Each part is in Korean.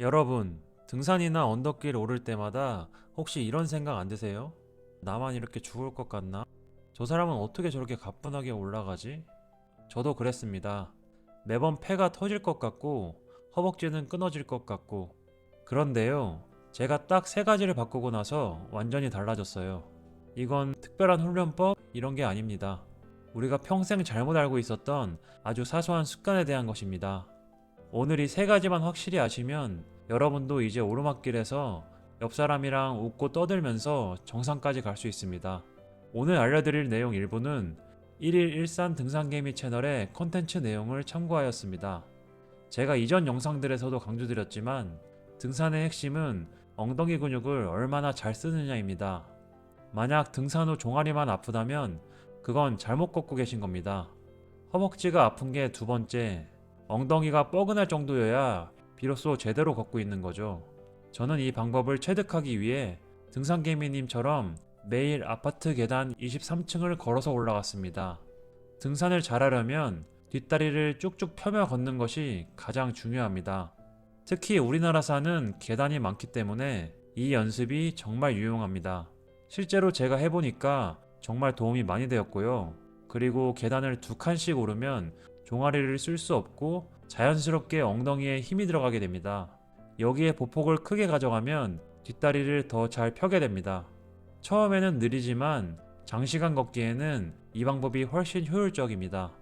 여러분, 등산이나 언덕길 오를 때마다 혹시 이런 생각 안 드세요? 나만 이렇게 죽을 것 같나? 저 사람은 어떻게 저렇게 가뿐하게 올라가지? 저도 그랬습니다. 매번 폐가 터질 것 같고 허벅지는 끊어질 것 같고 그런데요. 제가 딱 세 가지를 바꾸고 나서 완전히 달라졌어요. 이건 특별한 훈련법 이런 게 아닙니다. 우리가 평생 잘못 알고 있었던 아주 사소한 습관에 대한 것입니다. 오늘 이 세 가지만 확실히 아시면 여러분도 이제 오르막길에서 옆 사람이랑 웃고 떠들면서 정상까지 갈 수 있습니다. 오늘 알려드릴 내용 일부는 1일 일산 등산개미 채널의 컨텐츠 내용을 참고하였습니다. 제가 이전 영상들에서도 강조드렸지만 등산의 핵심은 엉덩이 근육을 얼마나 잘 쓰느냐입니다. 만약 등산 후 종아리만 아프다면 그건 잘못 걷고 계신 겁니다. 허벅지가 아픈 게 두 번째, 엉덩이가 뻐근할 정도여야 비로소 제대로 걷고 있는 거죠. 저는 이 방법을 체득하기 위해 등산개미님처럼 매일 아파트 계단 23층을 걸어서 올라갔습니다. 등산을 잘하려면 뒷다리를 쭉쭉 펴며 걷는 것이 가장 중요합니다. 특히 우리나라 산은 계단이 많기 때문에 이 연습이 정말 유용합니다. 실제로 제가 해보니까 정말 도움이 많이 되었고요. 그리고 계단을 두 칸씩 오르면 종아리를 쓸 수 없고 자연스럽게 엉덩이에 힘이 들어가게 됩니다. 여기에 보폭을 크게 가져가면 뒷다리를 더 잘 펴게 됩니다. 처음에는 느리지만 장시간 걷기에는 이 방법이 훨씬 효율적입니다.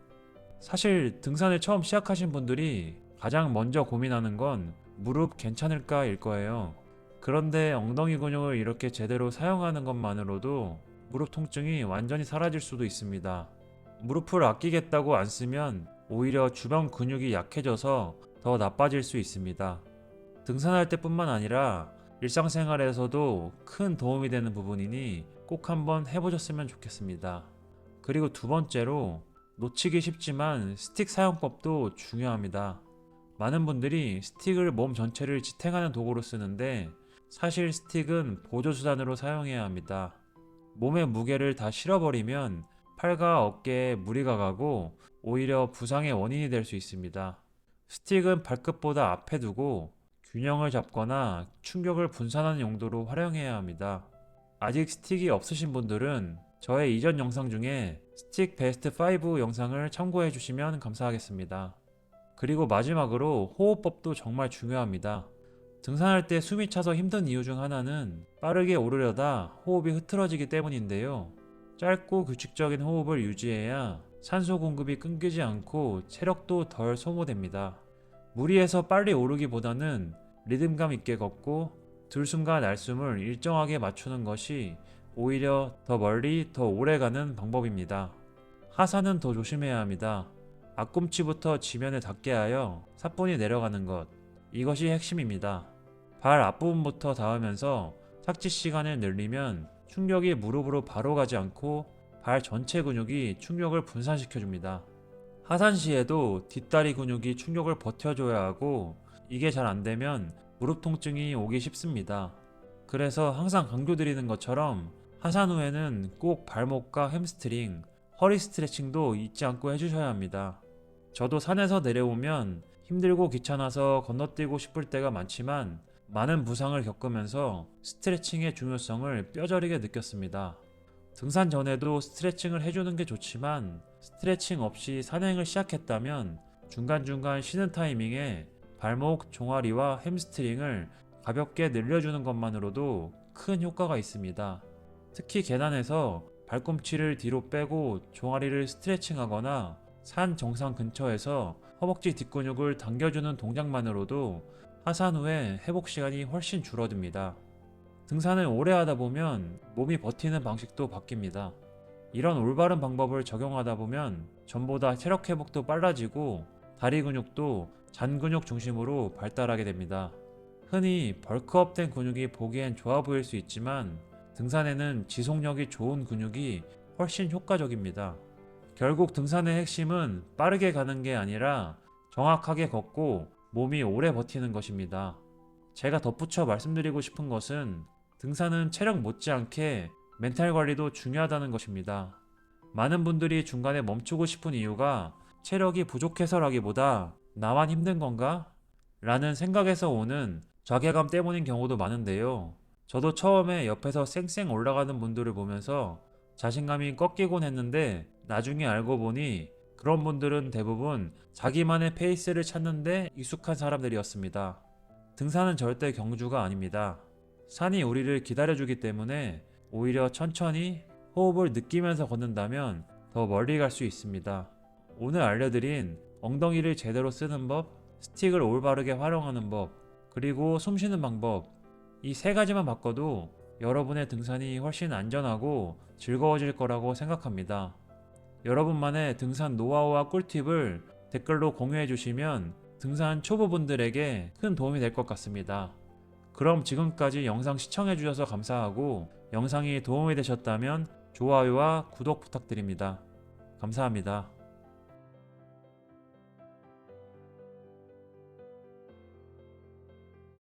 사실 등산을 처음 시작하신 분들이 가장 먼저 고민하는 건 무릎 괜찮을까 일 거예요. 그런데 엉덩이 근육을 이렇게 제대로 사용하는 것만으로도 무릎 통증이 완전히 사라질 수도 있습니다. 무릎을 아끼겠다고 안 쓰면 오히려 주변 근육이 약해져서 더 나빠질 수 있습니다. 등산할 때뿐만 아니라 일상생활에서도 큰 도움이 되는 부분이니 꼭 한번 해보셨으면 좋겠습니다. 그리고 두 번째로 놓치기 쉽지만 스틱 사용법도 중요합니다. 많은 분들이 스틱을 몸 전체를 지탱하는 도구로 쓰는데 사실 스틱은 보조수단으로 사용해야 합니다. 몸의 무게를 다 실어버리면 팔과 어깨에 무리가 가고 오히려 부상의 원인이 될 수 있습니다. 스틱은 발끝보다 앞에 두고 균형을 잡거나 충격을 분산하는 용도로 활용해야 합니다. 아직 스틱이 없으신 분들은 저의 이전 영상 중에 스틱 베스트 5 영상을 참고해 주시면 감사하겠습니다. 그리고 마지막으로 호흡법도 정말 중요합니다. 등산할 때 숨이 차서 힘든 이유 중 하나는 빠르게 오르려다 호흡이 흐트러지기 때문인데요. 짧고 규칙적인 호흡을 유지해야 산소 공급이 끊기지 않고 체력도 덜 소모됩니다. 무리해서 빨리 오르기보다는 리듬감 있게 걷고 들숨과 날숨을 일정하게 맞추는 것이 오히려 더 멀리 더 오래 가는 방법입니다. 하산은 더 조심해야 합니다. 앞꿈치부터 지면에 닿게 하여 사뿐히 내려가는 것. 이것이 핵심입니다. 발 앞부분부터 닿으면서 착지 시간을 늘리면 충격이 무릎으로 바로 가지 않고 발 전체 근육이 충격을 분산시켜 줍니다. 하산 시에도 뒷다리 근육이 충격을 버텨줘야 하고 이게 잘 안 되면 무릎 통증이 오기 쉽습니다. 그래서 항상 강조드리는 것처럼 하산 후에는 꼭 발목과 햄스트링, 허리 스트레칭도 잊지 않고 해주셔야 합니다. 저도 산에서 내려오면 힘들고 귀찮아서 건너뛰고 싶을 때가 많지만 많은 부상을 겪으면서 스트레칭의 중요성을 뼈저리게 느꼈습니다. 등산 전에도 스트레칭을 해주는 게 좋지만 스트레칭 없이 산행을 시작했다면 중간중간 쉬는 타이밍에 발목, 종아리와 햄스트링을 가볍게 늘려주는 것만으로도 큰 효과가 있습니다. 특히 계단에서 발꿈치를 뒤로 빼고 종아리를 스트레칭하거나 산 정상 근처에서 허벅지 뒷근육을 당겨주는 동작만으로도 하산 후에 회복 시간이 훨씬 줄어듭니다. 등산을 오래 하다 보면 몸이 버티는 방식도 바뀝니다. 이런 올바른 방법을 적용하다 보면 전보다 체력 회복도 빨라지고 다리 근육도 잔 근육 중심으로 발달하게 됩니다. 흔히 벌크업된 근육이 보기엔 좋아 보일 수 있지만 등산에는 지속력이 좋은 근육이 훨씬 효과적입니다. 결국 등산의 핵심은 빠르게 가는 게 아니라 정확하게 걷고 몸이 오래 버티는 것입니다. 제가 덧붙여 말씀드리고 싶은 것은 등산은 체력 못지않게 멘탈 관리도 중요하다는 것입니다. 많은 분들이 중간에 멈추고 싶은 이유가 체력이 부족해서라기보다 나만 힘든 건가? 라는 생각에서 오는 자괴감 때문인 경우도 많은데요. 저도 처음에 옆에서 쌩쌩 올라가는 분들을 보면서 자신감이 꺾이곤 했는데 나중에 알고 보니 그런 분들은 대부분 자기만의 페이스를 찾는데 익숙한 사람들이었습니다. 등산은 절대 경주가 아닙니다. 산이 우리를 기다려주기 때문에 오히려 천천히 호흡을 느끼면서 걷는다면 더 멀리 갈 수 있습니다. 오늘 알려드린 엉덩이를 제대로 쓰는 법, 스틱을 올바르게 활용하는 법, 그리고 숨 쉬는 방법, 이 세 가지만 바꿔도 여러분의 등산이 훨씬 안전하고 즐거워질 거라고 생각합니다. 여러분만의 등산 노하우와 꿀팁을 댓글로 공유해 주시면 등산 초보분들에게 큰 도움이 될 것 같습니다. 그럼 지금까지 영상 시청해 주셔서 감사하고 영상이 도움이 되셨다면 좋아요와 구독 부탁드립니다. 감사합니다.